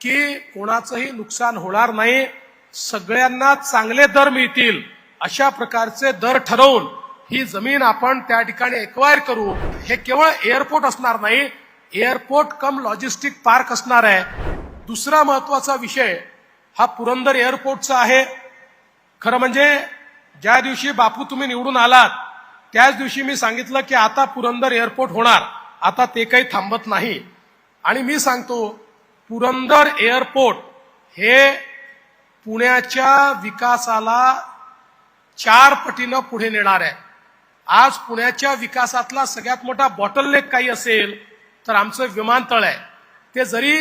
की कोणाचंही नुकसान होणार नाही सगळ्यांना चांगले दर मिळतील. अशा प्रकारचे दर ठरवून ही जमीन आपण त्या ठिकाणी एक्वायर करू. हे केवळ एअरपोर्ट असणार नाही एअरपोर्ट कम लॉजिस्टिक पार्क असणार आहे. दुसरा महत्त्वाचा विषय हा पुरंदर एअरपोर्टचा आहे. खरं म्हणजे ज्या दिवशी बापू तुम्ही निवडून आलात त्याच दिवशी मी सांगितलं की आता पुरंदर एअरपोर्ट होणार. आता ते काही थांबत नाही. आणि मी सांगतो पुरंदर एअरपोर्ट हे पुण्याच्या विकासाला चार पटीनं पुढे नेणार आहे. आज पुण्याच्या विकासातला सगळ्यात मोठा बॉटलनेक काही असेल तर आमचं विमानतळ आहे. ते जरी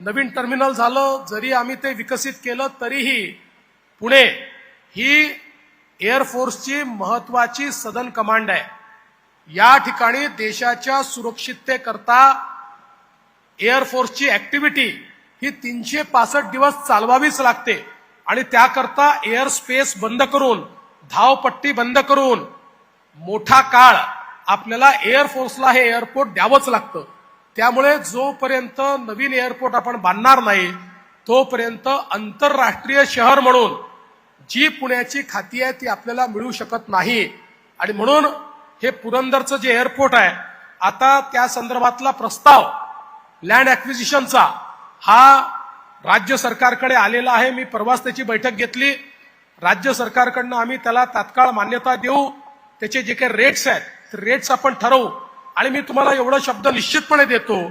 नवीन टर्मिनल झालं जरी आम्ही ते विकसित केलं तरीही पुणे ही एअरफोर्सची महत्वाची सदन कमांड आहे. या ठिकाणी देशाच्या सुरक्षिततेकरता एअरफोर्सची ऍक्टिव्हिटी ही तीनशे पासष्ट दिवस चालवावीच लागते. आणि त्याकरता एअर स्पेस बंद करून धावपट्टी बंद करून मोठा काळ आपल्याला एअरफोर्सला हे एअरपोर्ट द्यावंच लागतं. त्यामुळे जोपर्यंत नवीन एअरपोर्ट आपण बांधणार नाही तोपर्यंत आंतरराष्ट्रीय शहर म्हणून जी पुण्याची खाती आहे ती आपल्याला मिळू शकत नाही. आणि म्हणून हे पुरंदरचं जे एअरपोर्ट आहे आता त्या संदर्भातला प्रस्ताव लँड ॲक्विजिशनचा हा राज्य सरकारकडे आलेला आहे. मी परवाच त्याची बैठक घेतली. राज्य सरकारकडनं आम्ही त्याला तात्काळ मान्यता देऊ. त्याचे जे काही रेट्स आहेत ते रेट्स आपण ठरवू. आणि मी तुम्हाला एवढं शब्द निश्चितपणे देतो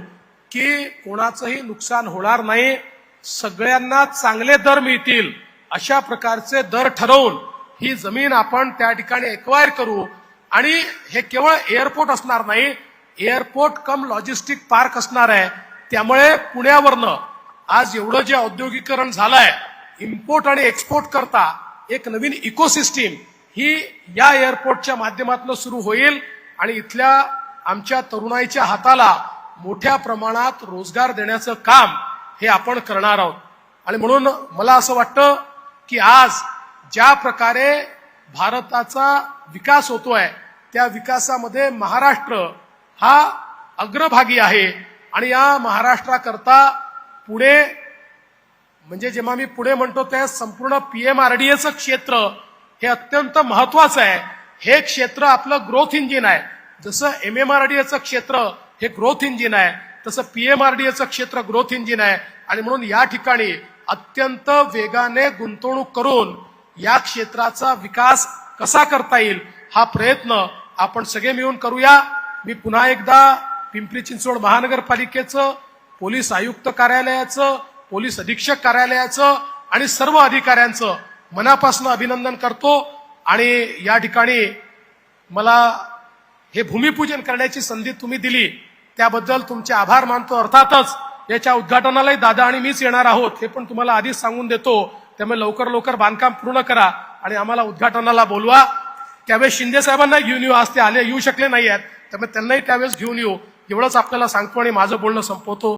की कोणाचंही नुकसान होणार नाही. सगळ्यांना चांगले दर मिळतील. अशा प्रकारचे दर ठरवून ही जमीन आपण त्या ठिकाणी एक्वायर करू. आणि हे केवळ एअरपोर्ट असणार नाही एअरपोर्ट कम लॉजिस्टिक पार्क असणार आहे. त्यामुळे पुण्यावरनं आज एवढं जे औद्योगिकरण झालंय इम्पोर्ट आणि एक्सपोर्ट करता एक नवीन इकोसिस्टीम ही या एअरपोर्टच्या माध्यमातून सुरू होईल आणि इथल्या आमच्या तरुणाईच्या हाताला मोठ्या प्रमाणात रोजगार देण्याचं काम हे आपण करणार आहोत. आणि म्हणून मला असं वाटतं की आज ज्या प्रकारे भारताचा विकास होतोय त्या विकासामध्ये महाराष्ट्र हा अग्रभागी आहे. आणि या महाराष्ट्राकरता पुणे म्हणजे जेव्हा मी पुणे म्हणतो त्या संपूर्ण पीएमआरडीएचं क्षेत्र हे अत्यंत महत्वाचं आहे. हे क्षेत्र आपलं ग्रोथ इंजिन आहे. जसं एम एम आर डी एचं क्षेत्र हे ग्रोथ इंजिन आहे तसं पीएमआरडीएचं क्षेत्र ग्रोथ इंजिन आहे. आणि म्हणून या ठिकाणी अत्यंत वेगाने गुंतवणूक करून या क्षेत्राचा विकास कसा करता येईल हा प्रयत्न आपण सगळे मिळून करूया. मी पुन्हा एकदा पिंपरी चिंचवड महानगरपालिकेचं पोलीस आयुक्त कार्यालयाचं पोलीस अधीक्षक कार्यालयाचं आणि सर्व अधिकाऱ्यांचं मनापासून अभिनंदन करतो. आणि या ठिकाणी मला हे भूमिपूजन करण्याची संधी तुम्ही दिली. त्याबद्दल तुमचे आभार मानतो. अर्थातच याच्या उद्घाटनालाही दादा आणि मीच येणार आहोत हे पण तुम्हाला आधीच सांगून देतो. त्यामुळे लवकर लवकर बांधकाम पूर्ण करा आणि आम्हाला उद्घाटनाला बोलवा. त्यावेळेस शिंदे साहेबांना घेऊन येऊ. आज ते आले येऊ शकले नाही आहेत त्यामुळे त्यांनाही त्यावेळेस घेऊन येऊ. एवढंच आपल्याला सांगतो आणि माझं बोलणं संपवतो.